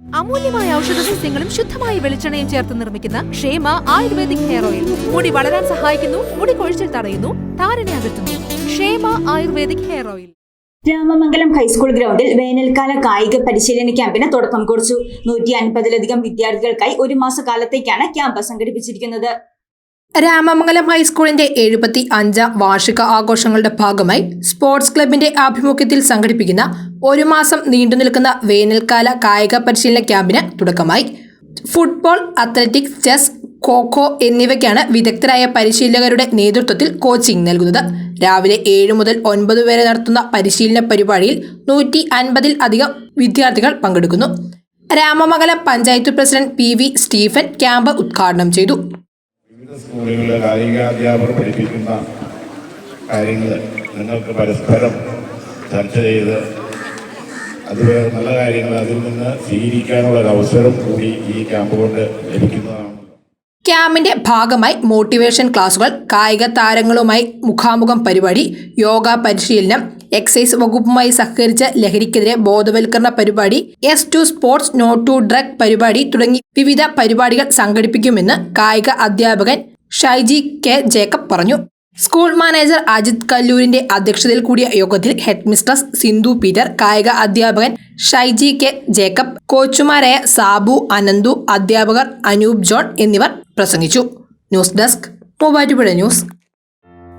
അമൂല്യമായ ഔഷധ സസ്യങ്ങളും ശുദ്ധമായ വെളിച്ചെണ്ണയും ചേർത്ത് നിർമ്മിക്കുന്ന ക്ഷേമ ആയുർവേദിക് ഹെയർ ഓയിൽ. മുടി വളരാൻ സഹായിക്കുന്നു മുടി കൊഴിച്ചിൽ തടയുന്നു താരനെ അകറ്റുന്നു. Kshema ayurvedic hair oil. Ramamangalam high school ഗ്രൗണ്ടിൽ വേനൽക്കാല കായിക പരിശീലന ക്യാമ്പിന് തുടക്കം കുറിച്ചു. നൂറ്റി അൻപതിലധികം വിദ്യാർത്ഥികൾക്കായി ഒരു മാസക്കാലത്തേക്കാണ് ക്യാമ്പ് സംഘടിപ്പിച്ചിരിക്കുന്നത്. രാമമംഗലം ഹൈസ്കൂളിന്റെ എഴുപത്തി അഞ്ചാം വാർഷിക ആഘോഷങ്ങളുടെ ഭാഗമായി സ്പോർട്സ് ക്ലബിന്റെ ആഭിമുഖ്യത്തിൽ സംഘടിപ്പിക്കുന്ന ഒരു മാസം നീണ്ടു നിൽക്കുന്ന വേനൽക്കാല കായിക പരിശീലന ക്യാമ്പിന് തുടക്കമായി. ഫുട്ബോൾ അത്ലറ്റിക്സ് ചെസ് ഖോഖോ എന്നിവയ്ക്കാണ് വിദഗ്ധരായ പരിശീലകരുടെ നേതൃത്വത്തിൽ കോച്ചിംഗ് നൽകുന്നത്. രാവിലെ ഏഴ് മുതൽ ഒൻപത് വരെ നടത്തുന്ന പരിശീലന പരിപാടിയിൽ നൂറ്റി അൻപതിൽ അധികം വിദ്യാർത്ഥികൾ പങ്കെടുക്കുന്നു. Ramamangalam panchayat president P V Stephen camp ഉദ്ഘാടനം ചെയ്തു. സ്കൂളുകളിലെ കായികാധ്യാപകർ പഠിപ്പിക്കുന്ന കാര്യങ്ങൾ നിങ്ങൾക്ക് പരസ്പരം ചർച്ച ചെയ്ത് അത് നല്ല കാര്യങ്ങൾ അതിൽ നിന്ന് സ്വീകരിക്കാനുള്ള അവസരം കൂടി ഈ ക്യാമ്പ് കൊണ്ട് ലഭിക്കുന്നതാണ്. ക്യാമ്പിന്റെ ഭാഗമായി മോട്ടിവേഷൻ ക്ലാസുകൾ കായിക താരങ്ങളുമായി മുഖാമുഖം പരിപാടി യോഗ പരിശീലനം എക്സൈസ് വകുപ്പുമായി സഹകരിച്ച ലഹരിക്കെതിരെ ബോധവൽക്കരണ പരിപാടി yes to sports no to drug പരിപാടി തുടങ്ങി വിവിധ പരിപാടികൾ സംഘടിപ്പിക്കുമെന്ന് കായിക അധ്യാപകൻ ഷൈജി കെ ജേക്കബ് പറഞ്ഞു. സ്കൂൾ മാനേജർ അജിത് കല്ലൂരിന്റെ അധ്യക്ഷതയിൽ കൂടിയ യോഗത്തിൽ ഹെഡ് മിസ്ട്രസ് സിന്ധു പീറ്റർ കായിക അധ്യാപകൻ ഷൈജി കെ ജേക്കബ് കോച്ചുമാരായ സാബു അനന്തു അധ്യാപകർ അനൂപ് ജോൺ എന്നിവർ പ്രസംഗിച്ചു. News desk Muvattupuzha news.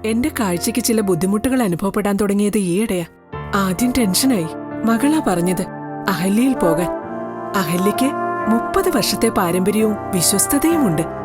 എന്റെ കാഴ്ചയ്ക്ക് ചില ബുദ്ധിമുട്ടുകൾ അനുഭവപ്പെടാൻ തുടങ്ങിയത് ഈയിടെയാ. ആദ്യം ടെൻഷനായി. മകളാ പറഞ്ഞത് അഹല്യയിൽ പോകാൻ. അഹല്യയ്ക്ക് മുപ്പത് വർഷത്തെ പാരമ്പര്യവും വിശ്വസ്തതയുമുണ്ട്.